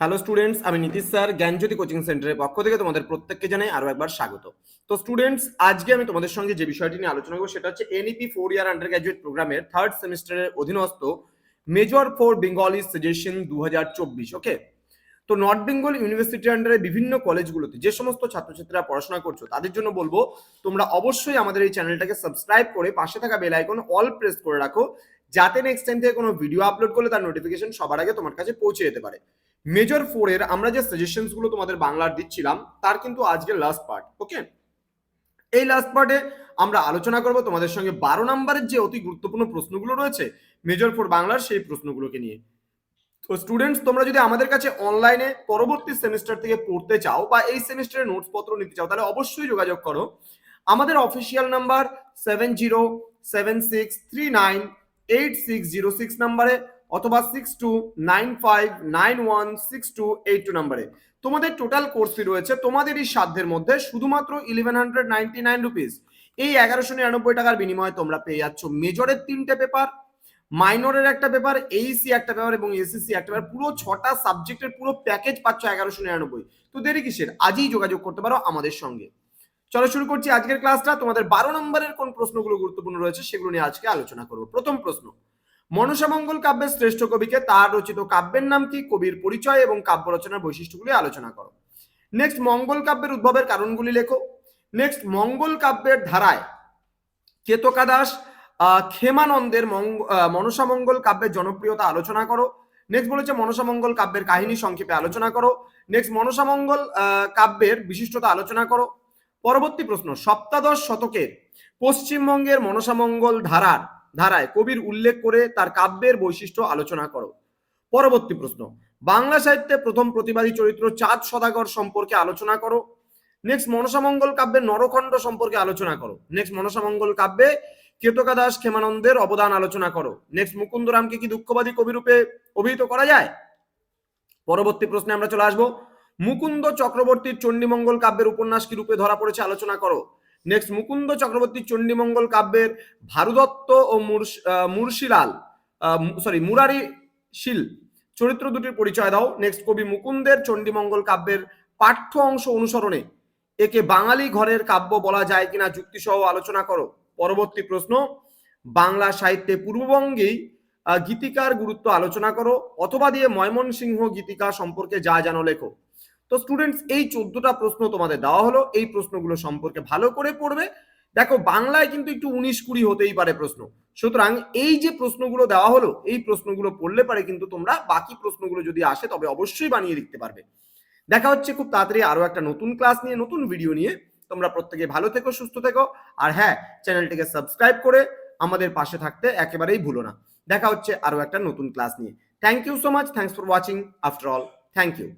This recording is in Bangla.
হ্যালো স্টুডেন্টস আমি নীতিশ স্যার, জ্ঞানজ্যোতি কোচিং সেন্টারের পক্ষ থেকে তোমাদের প্রত্যেককে জানাই আরও একবার স্বাগত। তো স্টুডেন্টস আজকে আমি তোমাদের সঙ্গে যে বিষয়টি নিয়ে আলোচনা করব সেটা হচ্ছে NEP four year undergraduate প্রোগ্রামের থার্ড সেমিস্টারের অধীনস্থ মেজর ফর বেঙ্গলি সাজেশন দু হাজার চব্বিশ ওকে তো নর্থ বেঙ্গল ইউনিভার্সিটির আন্ডারে বিভিন্ন কলেজগুলোতে যে সমস্ত ছাত্রছাত্রীরা পড়াশোনা করছ, তাদের জন্য বলব, তোমরা অবশ্যই আমাদের এই চ্যানেলটাকে সাবস্ক্রাইব করে পাশে থাকা বেল আইকন অল প্রেস করে রাখো, যাতে নেক্সট টাইম থেকে কোনো ভিডিও আপলোড করলে তার নোটিফিকেশন সবার আগে তোমার কাছে পৌঁছে যেতে পারে। মেজর ফোর এর আমরা যে সাজেশনসগুলো তোমাদের বাংলার দিচ্ছিলাম, তার কিন্তু আজকে লাস্ট পার্ট ওকে এই লাস্ট পার্টে আমরা আলোচনা করব তোমাদের সঙ্গে বারো নম্বরের যে অতি গুরুত্বপূর্ণ প্রশ্নগুলো রয়েছে মেজর ফোর বাংলার সেই প্রশ্নগুলোকে নিয়ে। তো স্টুডেন্টস তোমরা যদি আমাদের কাছে অনলাইনে পরবর্তী সেমিস্টার থেকে পড়তে চাও বা এই সেমিস্টারের নোটস পত্র নিতে চাও, তাহলে অবশ্যই যোগাযোগ করো। আমাদের official number seven zero seven six three nine eight six zero six নাম্বারে অথবা six two nine five nine one six two eight two নাম্বারে তোমাদের টোটাল কোর্স ফি রয়েছে তোমাদের এই সাধ্যের মধ্যে শুধুমাত্র eleven hundred ninety nine rupees এই এগারোশো নিরানব্বই টাকার বিনিময়ে তোমরা পেয়ে যাচ্ছ মেজরের তিনটে পেপার মাইনরের একটা পেপার এইসি একটা পেপার এবং এসএসসি একটা পেপার পুরো ছটা সাবজেক্টের পুরো প্যাকেজ পাচ্ছ এগারোশো নিরানব্বই। তো দেরি কিসের? আজই যোগাযোগ করতে পারো আমাদের সঙ্গে। চলো শুরু করছি আজকের ক্লাসটা তোমাদের বারো নম্বরের কোন প্রশ্নগুলো গুরুত্বপূর্ণ রয়েছে সেগুলো নিয়ে আজকে আলোচনা করব। প্রথম প্রশ্ন মনসামঙ্গল কাব্যের শ্রেষ্ঠ কবিকে তার রচিত কাব্যের নাম কি? কবির পরিচয় এবং কাব্য রচনার বৈশিষ্ট্যগুলি আলোচনা করো। নেক্সট মঙ্গল কাব্যের উদ্ভবের কারণগুলি লেখো। নেক্সট মঙ্গল কাব্যের ধারায় কেতকা দাস মঙ্গ- মনসামঙ্গল কাব্যের জনপ্রিয়তা আলোচনা করো। নেক্সট বলেছে মনসামঙ্গল কাব্যের কাহিনী সংক্ষেপে আলোচনা করো। নেক্সট মনসামঙ্গল কাব্যের বিশিষ্টতা আলোচনা করো। পরবর্তী প্রশ্ন, সপ্তাদশ শতকের পশ্চিমবঙ্গের মনসামঙ্গল ধারার ধারায় কবির উল্লেখ করে তার কাব্যের বৈশিষ্ট্য আলোচনা করো। পরবর্তী প্রশ্ন, বাংলা সাহিত্যে প্রথম প্রতিবাদী চরিত্র চাঁদ সদাগর সম্পর্কে আলোচনা করো। নেক্সট মনসামঙ্গল কাব্যের নরখণ্ড সম্পর্কে আলোচনা করো। নেক্সট মনসামঙ্গল কাব্যে কেতকা দাস ক্ষেমানন্দের অবদান আলোচনা করো। নেক্সট মুকুন্দরামকে কি দুঃখবাদী কবিরূপে অভিহিত করা যায়? পরবর্তী প্রশ্নে আমরা চলে আসব। মুকুন্দ চক্রবর্তীর চণ্ডীমঙ্গল কাব্যের উপন্যাস কি রূপে ধরা পড়েছে আলোচনা করো। নেক্সট মুকুন্দ চক্রবর্তী চণ্ডীমঙ্গল কাব্যের ভারুদত্ত ও মুর্শিলাল সরি মুরারি শীল চরিত্র দুটির পরিচয় দাও। নেক্সট কবি মুকুন্দের চণ্ডীমঙ্গল কাব্যের পাঠ্য অংশ অনুসরণে একে বাঙালি ঘরের কাব্য বলা যায় কিনা যুক্তিসহ আলোচনা করো। পরবর্তী প্রশ্ন, বাংলা সাহিত্যে পূর্ববঙ্গেই গীতিকার গুরুত্ব আলোচনা করো অথবা দিয়ে ময়মনসিংহ গীতিকা সম্পর্কে যা জানো লেখো। তো স্টুডেন্টস এই চোদ্দটা প্রশ্ন তোমাদের দেওয়া হলো। এই প্রশ্নগুলো সম্পর্কে ভালো করে পড়বে। দেখো, বাংলায় কিন্তু একটু উনিশ কুড়ি হতেই পারে প্রশ্ন। সুতরাং এই যে প্রশ্নগুলো দেওয়া হলো, এই প্রশ্নগুলো পড়লে পারে কিন্তু তোমরা বাকি প্রশ্নগুলো যদি আসে, তবে অবশ্যই বানিয়ে লিখতে পারবে। দেখা হচ্ছে খুব তাড়াতাড়ি আরও একটা নতুন ক্লাস নিয়ে, নতুন ভিডিও নিয়ে। তোমরা প্রত্যেকে ভালো থেকো, সুস্থ থেকো। আর হ্যাঁ চ্যানেলটিকে সাবস্ক্রাইব করে আমাদের পাশে থাকতে একেবারেই ভুলো না। দেখা হচ্ছে আরও একটা নতুন ক্লাস নিয়ে। Thank you so much thanks for watching after all thank you